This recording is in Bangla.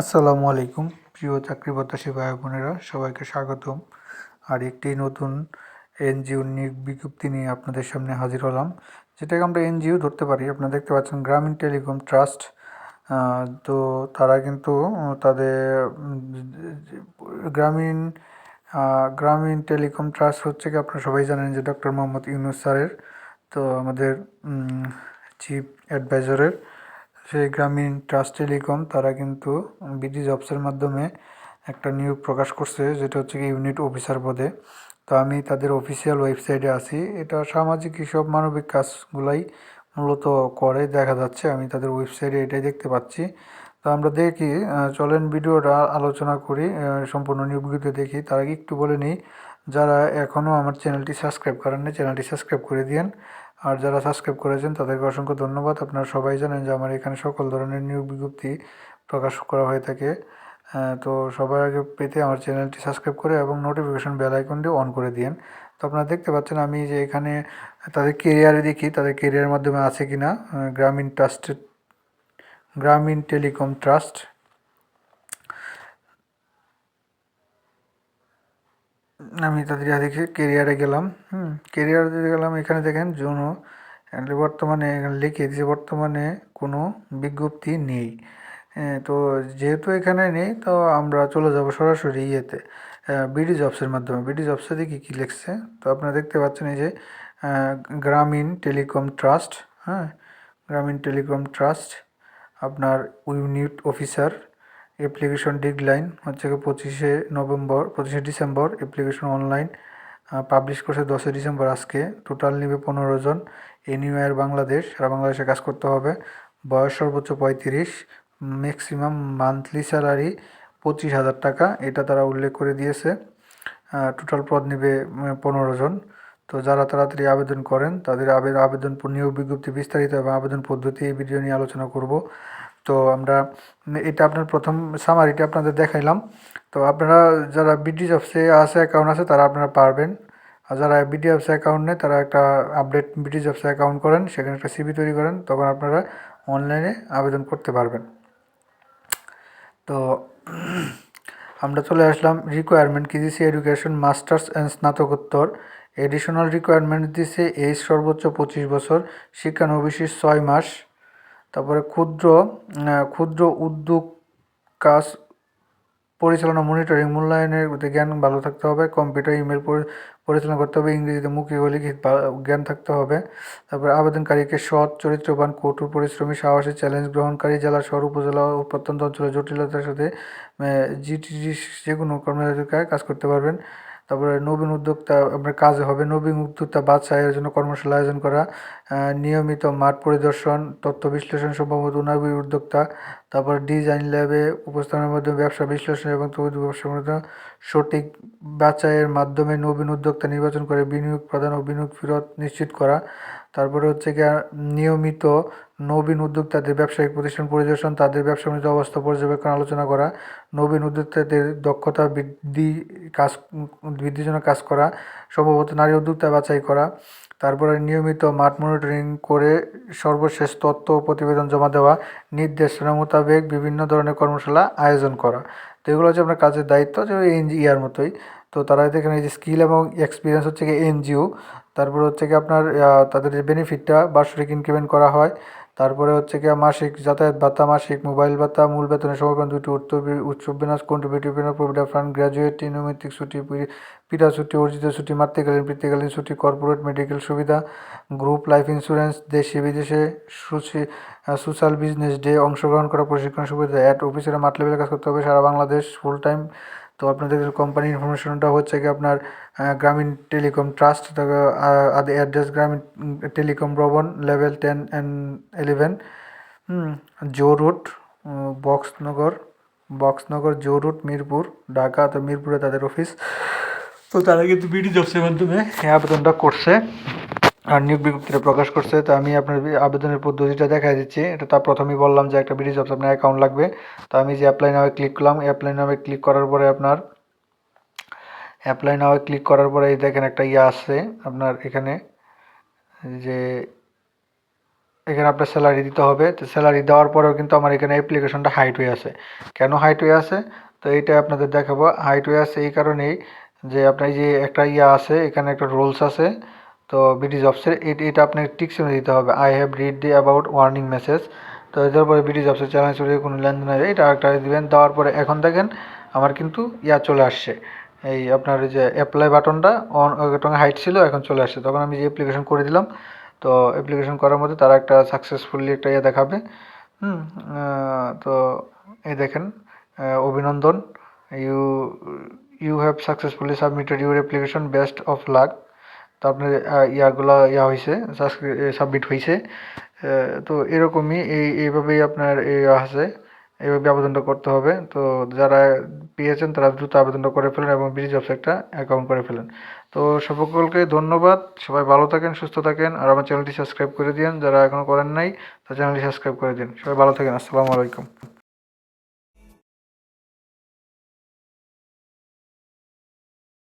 আসসালামু আলাইকুম, প্রিয় চাকরি প্রত্যাশী ভাই বোনেরা সবাইকে স্বাগতম। আর একটি নতুন এনজিও বিজ্ঞপ্তি নিয়ে আপনাদের সামনে হাজির হলাম। যেটাকে আমরা এনজিও ধরতে পারি, আপনারা দেখতে পাচ্ছেন গ্রামীণ টেলিকম ট্রাস্ট। তো তারা কিন্তু তাদের গ্রামীণ গ্রামীণ টেলিকম ট্রাস্ট হচ্ছে কি, আপনারা সবাই জানেন যে ডক্টর মোহাম্মদ ইউনুস স্যারের, তো আমাদের চিফ অ্যাডভাইজারের সেই গ্রামীণ ট্রাস্ট টেলিকম, তারা কিন্তু বিডি জবসের মাধ্যমে একটা নিয়োগ প্রকাশ করছে, যেটা হচ্ছে কি ইউনিট অফিসার পদে। তো আমি তাদের অফিসিয়াল ওয়েবসাইটে আছি। এটা সামাজিক সব মানবিক কাজগুলাই মূলত করে, দেখা যাচ্ছে। আমি তাদের ওয়েবসাইটে এটাই দেখতে পাচ্ছি। তো আমরা দেখি চলেন ভিডিওটা আলোচনা করি সম্পূর্ণ নিয়োগ বিজ্ঞপ্তি দেখি। তার আগে একটু বলে নিই, যারা এখনও আমার চ্যানেলটি সাবস্ক্রাইব করেন না চ্যানেলটি সাবস্ক্রাইব করে দিন আর যারা সাবস্ক্রাইব করেছেন, তাদেরকে অসংখ্য ধন্যবাদ। আপনারা সবাই জানেন যে আমার এখানে সকল ধরনের নিয়োগ বিজ্ঞপ্তি প্রকাশ করা হয়ে থাকে। তো সবার আগে পেতে আমার চ্যানেলটি সাবস্ক্রাইব করে এবং নোটিফিকেশন বেল আইকনটি অন করে দিন তো আপনারা দেখতে পাচ্ছেন আমি যে এখানে তাদের কেরিয়ারে দেখি, তাদের কেরিয়ারের মাধ্যমে আছে কি না গ্রামীণ ট্রাস্টেড গ্রামীণ টেলিকম ট্রাস্ট আমি তাদের দেখে কেরিয়ারে গেলাম হুম কেরিয়ারে গেলাম এখানে দেখেন জুনো বর্তমানে এখানে লিখে দিয়েছে বর্তমানে কোনো বিজ্ঞপ্তি নেই। হ্যাঁ, তো যেহেতু এখানে নেই তো আমরা চলে যাব সরাসরি ইয়েতে বিডি জবসের মাধ্যমে। বিডি জবসে দেখি কী লিখছে তো আপনারা দেখতে পাচ্ছেন এই যে গ্রামীণ টেলিকম ট্রাস্ট হ্যাঁ গ্রামীণ টেলিকম ট্রাস্ট আপনার ইউনিট অফিসার অ্যাপ্লিকেশন ডেডলাইন হচ্ছে পঁচিশে নভেম্বর, পঁচিশে ডিসেম্বর অ্যাপ্লিকেশন অনলাইন পাবলিশ করছে দশই ডিসেম্বর আজকে। টোটাল নেবে পনেরো জন। এনিওয়ার বাংলাদেশ, সারা বাংলাদেশে কাজ করতে হবে। বয়স সর্বোচ্চ পঁয়ত্রিশ। ম্যাক্সিমাম মান্থলি স্যালারি পঁচিশ হাজার টাকা। এটা তারা উল্লেখ করে দিয়েছে। টোটাল পদ নেবে পনেরো জন। তো যারা তাড়াতাড়ি আবেদন করেন, তাদের আবে- আবেদন নিয়োগ বিজ্ঞপ্তি বিস্তারিত এবং আবেদন পদ্ধতি এই ভিডিও নিয়ে আলোচনা করব। তো আমরা, এটা আপনার প্রথম সামারিটা আপনাদের দেখাইলাম। তো আপনারা যারা বিডি জবসে আছে অ্যাকাউন্ট আছে, তারা আপনারা পারবেন। আর যারা বিডি জবসে অ্যাকাউন্ট নেই, তারা একটা আপডেট বিডি জবসে অ্যাকাউন্ট করেন, সেখানে একটা সিবি তৈরি করেন, তখন আপনারা অনলাইনে আবেদন করতে পারবেন। তো আমরা চলে আসলাম রিকোয়ারমেন্ট কি দিছে? এডুকেশন মাস্টার্স অ্যান্ড স্নাতকোত্তর এডিশনাল রিকোয়ারমেন্ট দিছে এইজ সর্বোচ্চ পঁচিশ বছর শিক্ষানবিশেষ ছয় মাস। তারপরে ক্ষুদ্র ক্ষুদ্র উদ্যোগ কাজ পরিচালনা মনিটরিং মূল্যায়নের জ্ঞান ভালো থাকতে হবে, কম্পিউটার, ইমেল পরিচালনা করতে হবে, ইংরেজিতে মুখে ও লিখিত জ্ঞান থাকতে হবে। তারপরে আবেদনকারীকে সৎ, চরিত্রবান, কঠোর পরিশ্রমী, সাহসী, চ্যালেঞ্জ গ্রহণকারী, জেলা, শহর, উপজেলা ও প্রত্যন্ত অঞ্চলের জটিলতার সাথে জিটিডি যে কোনো কর্মচারীর কাজ করতে পারবেন। তারপরে নবীন উদ্যোক্তা, আপনার কাজ হবে। নবীন উদ্যোক্তা বাদশাহের জন্য কর্মশালা আয়োজন করা নিয়মিত মাঠ পরিদর্শন, তথ্য বিশ্লেষণ সম্ভবত নবীন উদ্যোক্তা, তারপর ডিজাইন ল্যাবে উপস্থানের মাধ্যমে ব্যবসা বিশ্লেষণ এবং তৈরি মধ্যে সঠিক বাছাইয়ের মাধ্যমে নবীন উদ্যোক্তা নির্বাচন করে বিনিয়োগ প্রদান ও বিনিয়োগ ফেরত নিশ্চিত করা। তারপরে হচ্ছে গিয়ে নিয়মিত নবীন উদ্যোক্তাদের ব্যবসায়িক প্রতিষ্ঠান পরিদর্শন, তাদের ব্যবসা বাণিজ্য অবস্থা পর্যবেক্ষণ, আলোচনা করা, নবীন উদ্যোক্তাদের দক্ষতা বৃদ্ধি কাজ, বৃদ্ধির জন্য কাজ করা, সম্ভবত নারী উদ্যোক্তা বাছাই করা, তারপরে নিয়মিত মাঠ মনিটরিং করে সর্বশেষ তথ্য প্রতিবেদন জমা দেওয়া, নির্দেশনা মোতাবেক বিভিন্ন ধরনের কর্মশালা আয়োজন করা। তো এগুলো হচ্ছে আপনার কাজের দায়িত্ব, যে এনজি, ইয়ার মতোই। তো তারা এখানে যে স্কিল এবং এক্সপিরিয়েন্স হচ্ছে কি এনজিও। তারপর হচ্ছে কি আপনার তাদের যে বেনিফিটটা বার্ষিক ইনক্রিমেন্ট করা হয়। তারপরে হচ্ছে কি মাসিক যাতায়াত ভাতা, মাসিক মোবাইল ভাতা, মূল বেতনের সমাপন দুটি উত্তর উৎসব বিনাশ কন্ট্রিবিউটিভ প্রভিডেন্ট ফান্ড গ্র্যাজুয়েট নৈমিত্তিক ছুটি পিতা ছুটি, অর্জিত ছুটি, মাতৃকালীন, পিতৃকালীন ছুটি কর্পোরেট মেডিকেল সুবিধা গ্রুপ লাইফ ইন্স্যুরেন্স দেশে বিদেশে সুশি সোশ্যাল বিজনেস ডে অংশগ্রহণ করা, প্রশিক্ষণ সুবিধা অ্যাট অফিসের মাঠ লেভেলে কাজ করতে হবে, সারা বাংলাদেশ ফুল টাইম তো আপনাদের কোম্পানি ইনফরমেশনটা হচ্ছে কি আপনার Grameen telecom trust address Grameen telecom ভবন level ten and eleven zoo road Boxnagar Boxnagar, zoo road, Mirpur, Dhaka, তো মিরপুরে তাদের অফিস তো তারা কিন্তু বিডি জবসের মাধ্যমে এই আবেদনটা করছে। নিয়োগ বিজ্ঞপ্তিটা প্রকাশ করছে, তো আমি আপনার আবেদনের পদ্ধতিটা দেখা দিচ্ছি। এটা তার প্রথমেই বললাম যে একটা বিডি জবস আপনার অ্যাকাউন্ট লাগবে। তো আমি যে অ্যাপ্লাই নামে ক্লিক করলাম অ্যাপ্লাই নামে ক্লিক করার পরে আপনার অ্যাপ্লাই নামে ক্লিক করার পরে এই দেখেন একটা ইয়ে আসছে আপনার এখানে যে এখানে আপনার স্যালারি দিতে হবে। তো স্যালারি দেওয়ার পরেও কিন্তু আমার এখানে অ্যাপ্লিকেশনটা হাইট হয়ে আছে। কেন হাইট হয়ে আছে? তো এইটা আপনাদের দেখাবো। হাইট হয়ে আছে এই কারণেই যে আপনার যে একটা ইয়ে আছে, এখানে একটা রুলস আছে। তো বিডি জবসের এটা আপনাকে টিকসিনে দিতে হবে। I have read the about warning message তো এদের পরে বিডি জবসের চ্যালেঞ্জ করে কোনো লেনদেন হয় এটা একটা দিবেন। দেওয়ার পরে এখন দেখেন, আমার কিন্তু ইয়া চলে আসছে। এই আপনার যে অ্যাপ্লাই বাটনটা অন হাইট ছিল, এখন চলে আসছে। তখন আমি যে অ্যাপ্লিকেশন করে দিলাম, তো অ্যাপ্লিকেশন করার মধ্যে তারা একটা সাকসেসফুলি একটা ইয়ে দেখাবে। হুম তো এই দেখেন অভিনন্দন। You you have successfully submitted your application best of luck তো আপনার ইয়াগুলো, ইয়া হয়েছে সাবমিট হয়েছে তো এরকমই এই, এইভাবেই আপনার এই আছে, এইভাবে আবেদনটা করতে হবে। তো যারা পেয়েছেন তারা দ্রুত আবেদনটা করে ফেলেন এবং বিডি জবস একটা অ্যাকাউন্ট করে ফেলেন। তো সকলকে ধন্যবাদ, সবাই ভালো থাকেন, সুস্থ থাকেন, আর আমার চ্যানেলটি সাবস্ক্রাইব করে দিন যারা এখনও করেন নাই তো চ্যানেলটি সাবস্ক্রাইব করে দিন। সবাই ভালো থাকেন, আসসালামু আলাইকুম।